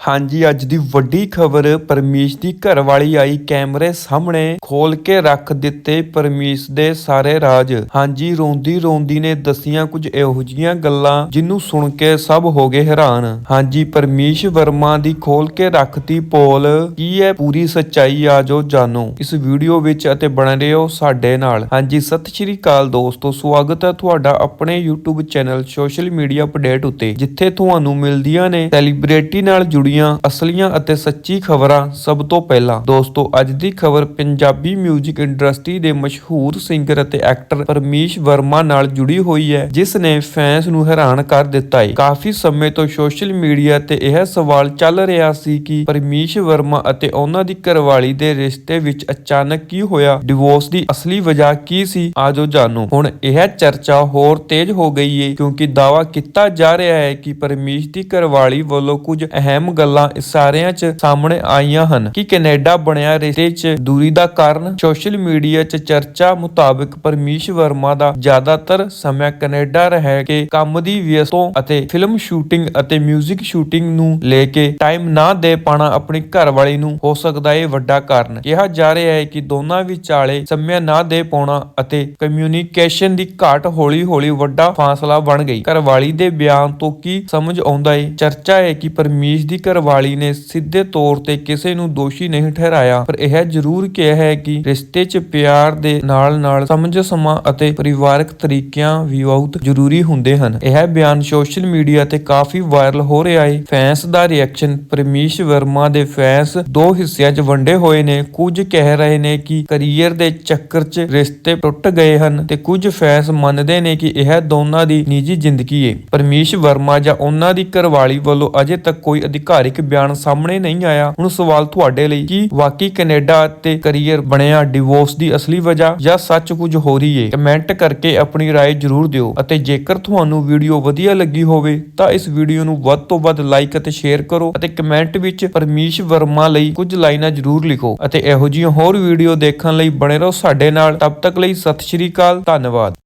ਹਾਂਜੀ, ਅੱਜ ਦੀ ਵੱਡੀ ਖਬਰ, ਪਰਮੇਸ਼ ਦੀ ਘਰਵਾਲੀ ਆਈ ਕੈਮਰੇ ਸਾਹਮਣੇ ਖੋਲ ਕੇ ਰੱਖ ਦਿੱਤੇ ਪਰਮੇਸ਼ ਦੇ ਸਾਰੇ ਰਾਜ। ਹਾਂਜੀ, ਰੋਂਦੀ ਰੋਂਦੀ ਨੇ ਦਸੀਆਂ ਕੁਝ ਇਹੋ ਜੀਆਂ ਗੱਲਾਂ ਜਿਹਨੂੰ ਸੁਣ ਕੇ ਸਭ ਹੋ ਗਏ ਹੈਰਾਨ। ਹਾਂਜੀ, ਪਰਮੇਸ਼ ਵਰਮਾ ਦੀ ਖੋਲ ਕੇ ਰੱਖਤੀ ਪੋਲ, ਕੀ ਹੈ ਪੂਰੀ ਸੱਚਾਈ ਆ ਜੋ ਜਾਣੋ। ਇਸ ਵੀਡੀਓ ਵਿੱਚ ਅਤੇ ਬਣੇ ਰਹੋ ਸਾਡੇ ਨਾਲ। ਹਾਂਜੀ, ਸਤਿ ਸ਼੍ਰੀ ਅਕਾਲ ਦੋਸਤੋ, ਸਵਾਗਤ ਹੈ ਤੁਹਾਡਾ ਆਪਣੇ YouTube channel social media update ਉੱਤੇ, ਜਿੱਥੇ ਤੁਹਾਨੂੰ ਮਿਲਦੀਆਂ ਨੇ ਸੈਲੀਬ੍ਰਿਟੀ ਨਾਲ ਜੁੜੀ ਜੁੜੀਆਂ ਅਸਲੀਆਂ ਅਤੇ ਸੱਚੀ ਖਬਰਾਂ ਸਭ ਤੋਂ ਪਹਿਲਾਂ। ਦੋਸਤੋ, ਅੱਜ ਦੀ ਖਬਰ ਪੰਜਾਬੀ 뮤직 ਇੰਡਸਟਰੀ ਦੇ ਮਸ਼ਹੂਰ ਸਿੰਗਰ ਅਤੇ ਐਕਟਰ ਪਰਮੇਸ਼ ਵਰਮਾ ਨਾਲ ਜੁੜੀ ਹੋਈ ਹੈ, ਜਿਸ ਨੇ ਫੈਨਸ ਨੂੰ ਹੈਰਾਨ ਕਰ ਦਿੱਤਾ ਹੈ ਕਾਫੀ ਸਮੇਂ ਤੋਂ ਸੋਸ਼ਲ ਮੀਡੀਆ ਤੇ ਇਹ ਸਵਾਲ ਚੱਲ ਰਿਹਾ ਸੀ ਕਿ ਪਰਮੇਸ਼ ਵਰਮਾ ਅਤੇ ਉਹਨਾਂ ਦੀ ਘਰਵਾਲੀ ਦੇ ਰਿਸ਼ਤੇ ਵਿੱਚ ਅਚਾਨਕ ਕੀ ਹੋਇਆ? ਡਿਵੋਰਸ ਦੀ ਅਸਲੀ ਵਜ੍ਹਾ ਕੀ ਸੀ? ਆਜੋ ਜਾਣੋ। ਹੁਣ ਇਹ ਚਰਚਾ ਹੋਰ ਤੇਜ਼ ਹੋ ਗਈ ਹੈ ਕਿਉਂਕਿ ਦਾਵਾ ਕੀਤਾ ਜਾ ਰਿਹਾ ਹੈ ਕਿ ਪਰਮੇਸ਼ ਦੀ ਘਰਵਾਲੀ ਵੱਲੋਂ ਕੁਝ ਅਹਿਮ ਗੱਲਾਂ ਸਾਰਿਆਂ 'ਚ ਸਾਹਮਣੇ ਆਈਆਂ ਹਨ ਕਿ ਕੈਨੇਡਾ ਬਣਿਆ ਰਿਸ਼ਤੇ 'ਚ ਦੂਰੀ ਦਾ ਕਾਰਨ ਸੋਸ਼ਲ ਮੀਡੀਆ 'ਚ ਚਰਚਾ ਮੁਤਾਬਕ ਪਰਮੇਸ਼ ਵਰਮਾ ਦਾ ਜ਼ਿਆਦਾਤਰ ਸਮਾਂ ਕੈਨੇਡਾ ਰਹਿ ਕੇ ਕੰਮ ਦੀ ਵਿਅਸਤੋਂ ਅਤੇ ਫਿਲਮ ਸ਼ੂਟਿੰਗ ਅਤੇ 뮤직 ਸ਼ੂਟਿੰਗ ਨੂੰ ਲੈ ਕੇ ਟਾਈਮ ਨਾ ਦੇ ਪਾਣਾ ਆਪਣੀ ਘਰਵਾਲੀ ਨੂੰ ਹੋ ਸਕਦਾ ਹੈ ਵੱਡਾ ਕਾਰਨ। ਕਿਹਾ ਜਾ ਰਿਹਾ ਹੈ ਕਿ ਦੋਨਾਂ ਵਿਚਾਲੇ ਸਮਾਂ ਨਾ ਦੇ ਪਾਉਣਾ ਅਤੇ ਕਮਿਊਨੀਕੇਸ਼ਨ ਦੀ ਘਾਟ ਹੌਲੀ-ਹੌਲੀ ਵੱਡਾ ਫਾਸਲਾ ਬਣ ਗਈ। ਘਰਵਾਲੀ ਦੇ ਬਿਆਨ ਤੋਂ ਕੀ ਸਮਝ ਆਉਂਦਾ ਹੈ ਚਰਚਾ ਹੈ ਕਿ ਪਰਮੇਸ਼ ਦੀ ਘਰਵਾਲੀ ਨੇ ਸਿੱਧੇ ਤੌਰ ਤੇ ਕਿਸੇ ਨੂੰ ਦੋਸ਼ੀ ਨਹੀਂ ਠਹਿਰਾਇਆ। ਪਰ ਇਹ ਜ਼ਰੂਰ ਕਿਹਾ ਹੈ ਕਿ ਰਿਸ਼ਤੇ 'ਚ ਪਿਆਰ ਦੇ ਨਾਲ-ਨਾਲ ਸਮਝ, ਸਮਾਂ ਅਤੇ ਪਰਿਵਾਰਕ ਤਰੀਕਿਆਂ ਵੀ ਬਹੁਤ ਜ਼ਰੂਰੀ ਹੁੰਦੇ ਹਨ। ਇਹ ਬਿਆਨ ਸੋਸ਼ਲ ਮੀਡੀਆ ਤੇ ਕਾਫੀ ਵਾਇਰਲ ਹੋ ਰਿਹਾ ਹੈ। ਫੈਨਸ ਦਾ ਰਿਐਕਸ਼ਨ ਪਰਮੇਸ਼ ਵਰਮਾ ਦੇ ਫੈਨਸ ਦੋ ਹਿੱਸਿਆਂ 'ਚ ਵੰਡੇ ਹੋਏ ਨੇ। ਕੁਝ ਕਹਿ ਰਹੇ ਨੇ ਕਿ ਕੈਰੀਅਰ ਦੇ ਚੱਕਰ 'ਚ ਰਿਸ਼ਤੇ ਟੁੱਟ ਗਏ ਹਨ ਤੇ ਕੁਝ ਫੈਨਸ ਮੰਨਦੇ ਨੇ ਕਿ ਇਹ ਦੋਨਾਂ ਦੀ ਨਿੱਜੀ ਜ਼ਿੰਦਗੀ ਹੈ ਪਰਮੇਸ਼ ਵਰਮਾ ਜਾਂ ਉਹਨਾਂ ਦੀ ਘਰਵਾਲੀ ਵੱਲੋਂ ਅਜੇ ਤੱਕ ਕੋਈ ਅਧਿਕਾਰ ਅਧਿਕਾਰਿਕ ਬਿਆਨ ਸਾਹਮਣੇ ਨਹੀਂ ਆਇਆ ਹੁਣ ਸਵਾਲ ਤੁਹਾਡੇ ਲਈ ਕਿ ਵਾਕਈ ਕੈਨੇਡਾ ਤੇ ਕੈਰੀਅਰ ਬਣਿਆ ਡਿਵੋਰਸ ਦੀ ਅਸਲੀ ਵਜ੍ਹਾ ਜਾਂ ਸੱਚ ਕੁਝ ਹੋ ਰਹੀ ਹੈ ਕਮੈਂਟ ਕਰਕੇ ਆਪਣੀ رائے ਜ਼ਰੂਰ ਦਿਓ ਅਤੇ ਜੇਕਰ ਤੁਹਾਨੂੰ ਵੀਡੀਓ ਵਧੀਆ ਲੱਗੀ ਹੋਵੇ ਤਾਂ ਇਸ ਵੀਡੀਓ ਨੂੰ ਵੱਧ ਤੋਂ ਵੱਧ ਲਾਈਕ ਅਤੇ ਸ਼ੇਅਰ ਕਰੋ ਅਤੇ ਕਮੈਂਟ ਵਿੱਚ ਪਰਮੇਸ਼ ਵਰਮਾ ਲਈ ਕੁਝ ਲਾਈਨਾਂ ਜ਼ਰੂਰ ਲਿਖੋ ਅਤੇ ਇਹੋ ਜਿਹੀਆਂ ਹੋਰ ਵੀਡੀਓ ਦੇਖਣ ਲਈ ਬਣੇ ਰਹੋ ਸਾਡੇ ਨਾਲ ਤਬ ਤੱਕ ਲਈ ਸਤਿ ਸ਼੍ਰੀ ਅਕਾਲ ਧੰਨਵਾਦ